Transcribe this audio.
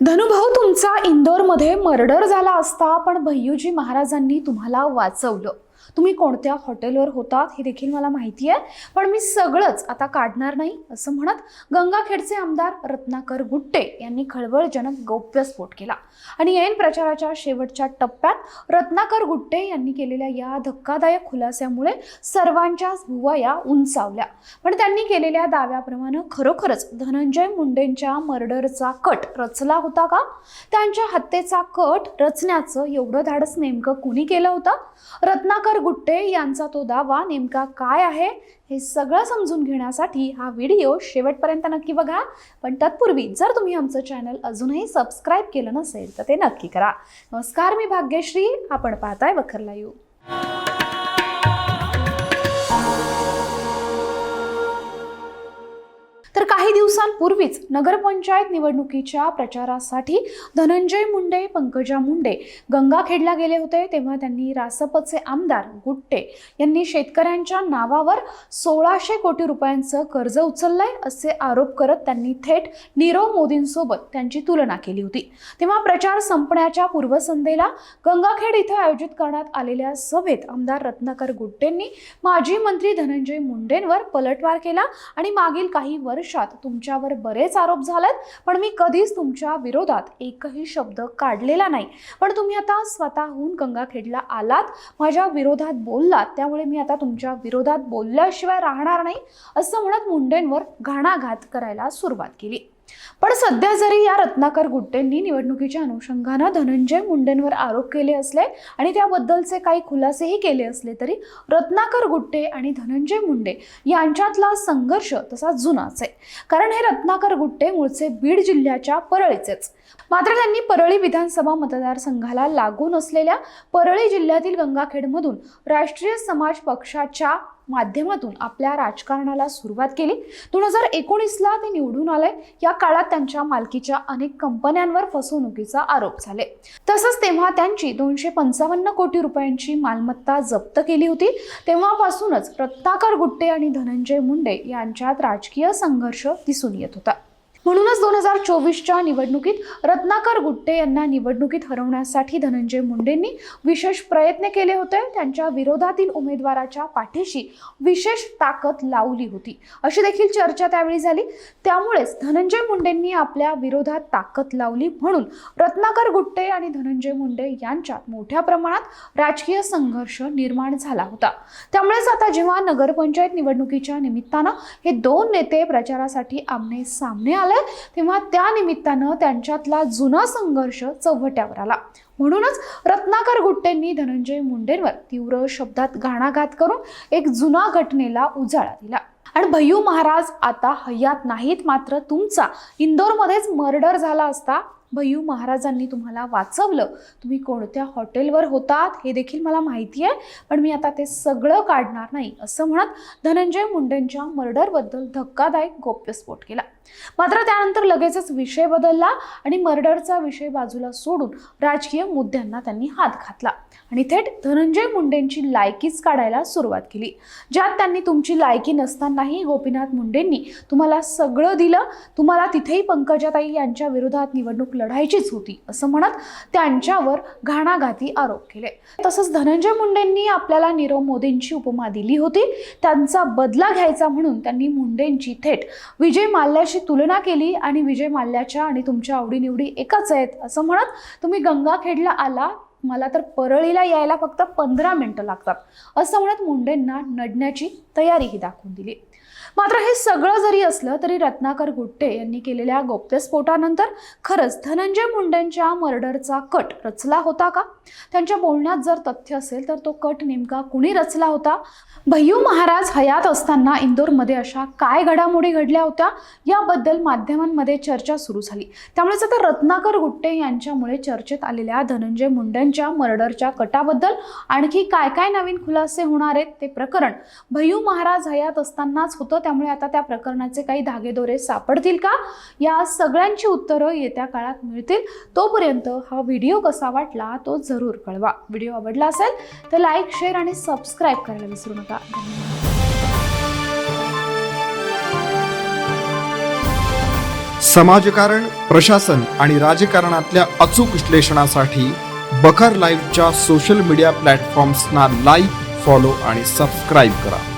धनुभाऊ तुमचा इंदोरमध्ये मर्डर झाला असता पण भय्यूजी महाराजांनी तुम्हाला वाचवलं. तुम्ही कोणत्या हॉटेलवर होतात हे देखील मला माहिती आहे. पण मी सगळंच आता काढणार नाही असं म्हणत गंगाखेडचे आमदार रत्नाकर गुट्टे यांनी खळबळजनक गौप्यस्फोट केला. आणि ऐन प्रचाराच्या शेवटच्या टप्प्यात रत्नाकर गुट्टे यांनी केलेल्या या धक्कादायक खुलास्यामुळे सर्वांच्याच भुवया उंचावल्या. पण त्यांनी केलेल्या दाव्याप्रमाणे खरोखरच धनंजय मुंडेंच्या मर्डरचा कट रचला होता का? त्यांच्या हत्येचा कट रचण्याचं एवढं धाडस नेमकं कुणी केलं होतं? रत्नाकर गुट्टे यांचा तो दावा नेमका काय आहे हे सगळं समजून घेण्यासाठी हा व्हिडिओ शेवटपर्यंत नक्की बघा. पण तत्पूर्वी जर तुम्ही आमचं चॅनल अजूनही सबस्क्राईब केलं नसेल तर ते नक्की करा. नमस्कार मी भाग्यश्री. आपण पाहताय वखर लाईव्ह. दिवसांपूर्वीच नगरपंचायत निवडणुकीच्या प्रचारासाठी धनंजय मुंडे पंकजा मुंडे गंगाखेडला गेले होते तेव्हा त्यांनी रासपचे आमदार गुट्टे यांनी शेतकऱ्यांच्या नावावर सोळाशे कोटी रुपयांचं कर्ज उचललंय असे आरोप करत त्यांनी थेट नीरव मोदींसोबत त्यांची तुलना केली होती. तेव्हा प्रचार संपण्याच्या पूर्वसंध्येला गंगाखेड इथं आयोजित करण्यात आलेल्या सभेत आमदार रत्नाकर गुट्टेंनी माजी मंत्री धनंजय मुंडेंवर पलटवार केला आणि मागील काही वर्षात तुम तुमच्यावर बरेच आरोप झालेत पण मी कधीच तुमच्या विरोधात एकही शब्द काढलेला नाही. पण तुम्ही आता स्वतःहून गंगाखेडला आलात माझ्या विरोधात बोललात त्यामुळे मी आता तुमच्या विरोधात बोलल्याशिवाय राहणार नाही असं म्हणत मुंडेंवर घाणाघात करायला सुरुवात केली. पण सध्या जरी या रत्नाकर गुट्टेंनी निवडणुकीच्या अनुषंगानं धनंजय मुंडेंवर आरोप केले असले आणि त्याबद्दलचे काही खुलासेही केले असले तरी रत्नाकर गुट्टे आणि धनंजय मुंडे यांच्यातला संघर्ष तसा जुनाच आहे. कारण हे रत्नाकर गुट्टे मूळचे बीड जिल्ह्याच्या परळीचेच. मात्र त्यांनी परळी विधानसभा मतदारसंघाला लागून असलेल्या परळी जिल्ह्यातील गंगाखेडमधून राष्ट्रीय समाज पक्षाच्या माध्यमातून आपल्या राजकारणाला सुरुवात केली. दोन हजार एकोणीसला ते निवडून आले या काळात त्यांच्या मालकीच्या अनेक कंपन्यांवर फसवणुकीचा आरोप झाले. तसंच तेव्हा त्यांची दोनशे पंचावन्न कोटी रुपयांची मालमत्ता जप्त केली होती. तेव्हापासूनच रत्नाकर गुट्टे आणि धनंजय मुंडे यांच्यात राजकीय संघर्ष दिसून येत होता. म्हणूनच दोन हजार चोवीसच्या निवडणुकीत रत्नाकर गुट्टे यांना निवडणुकीत हरवण्यासाठी धनंजय मुंडेंनी विशेष प्रयत्न केले होते. त्यांच्या विरोधातील उमेदवाराच्या पाठीशी विशेष ताकद लावली होती. अशी देखील चर्चा त्यावेळी झाली. त्यामुळेच धनंजय मुंडेंनी आपल्या विरोधात ताकद लावली म्हणून रत्नाकर गुट्टे आणि धनंजय मुंडे यांच्यात मोठ्या प्रमाणात राजकीय संघर्ष निर्माण झाला होता. त्यामुळेच आता जेव्हा नगरपंचायत निवडणुकीच्या निमित्तानं हे दोन नेते प्रचारासाठी आमने सामने आले तेव्हा त्या निमित्तानं त्यांच्यातला जुना संघर्ष चव्हट्यावर आला. म्हणूनच रत्नाकर गुट्टेंनी धनंजय मुंडेंवर तीव्र शब्दात घाणाघात करून एक जुना घटनेला उजाळा दिला. आणि भय्यू महाराज आता हयात नाहीत मात्र तुमचा. इंदोरमध्येच मर्डर झाला असता भय्यू महाराजांनी तुम्हाला वाचवलं. तुम्ही कोणत्या हॉटेलवर होतात हे देखील मला माहिती आहे पण मी आता ते सगळं काढणार नाही असं म्हणत धनंजय मुंडेंच्या मर्डरबद्दल धक्कादायक गोप्यस्फोट केला. मात्र त्यानंतर लगेचच विषय बदलला आणि मर्डरचा विषय बाजूला सोडून राजकीय मुद्द्यांना त्यांनी हात घातला. आणि थेट धनंजय मुंडेंची लायकीच काढायला सुरुवात केली. ज्यात त्यांनी तुमची लायकी नसतानाही गोपीनाथ मुंडेंनी तुम्हाला सगळं दिलं तुम्हाला तिथेही पंकजाताई यांच्या विरोधात निवडणूक लढायचीच होती असं म्हणत त्यांच्यावर घाणाघाती आरोप केले. तसंच धनंजय मुंडेंनी आपल्याला नीरव मोदींची उपमा दिली होती त्यांचा बदला घ्यायचा म्हणून त्यांनी मुंडेंची थेट विजय माल्याशी तुलना केली आणि विजय माल्याच्या आणि तुमच्या आवडीनिवडी एकच आहेत असं म्हणत तुम्ही गंगाखेडला आला. मला तर परळीला यायला फक्त पंधरा मिनिटं लागतात. असं म्हणत मुंडेंना नडण्याची तयारीही दाखवून दिली. मात्र हे सगळं जरी असलं तरी रत्नाकर गुट्टे यांनी केलेल्या गौप्यस्फोटानंतर खरंच धनंजय मुंडेंच्या मर्डरचा कट रचला होता का? त्यांच्या बोलण्यात जर तथ्य असेल तर तो कट नेमका कुणी रचला होता? भय्यू महाराज हयात असताना इंदोरमध्ये अशा काय घडामोडी घडल्या होत्या? याबद्दल माध्यमांमध्ये चर्चा सुरू झाली. त्यामुळेच आता रत्नाकर गुट्टे यांच्यामुळे चर्चेत आलेल्या धनंजय मुंडेंच्या मर्डरच्या कटाबद्दल आणखी काय काय नवीन खुलासे होणार आहेत ते प्रकरण भय्यू महाराज हयात असतानाच होतं त्यामुळे आता त्या प्रकरणाचे काही धागेदोरे सापडतील का? या सगळ्यांची उत्तरं येत्या काळात मिळतील. तोपर्यंत हा व्हिडिओ कसा वाटला तो जरूर कळवा. व्हिडिओ आवडला असेल तर लाईक शेअर आणि सबस्क्राईब करायला विसरू नका. धन्यवाद. समाजकारण प्रशासन आणि राजकारणातल्या अचूक विश्लेषणासाठी बखर लाईव्हच्या सोशल मीडिया प्लॅटफॉर्म्सना लाईक फॉलो आणि सबस्क्राईब करा.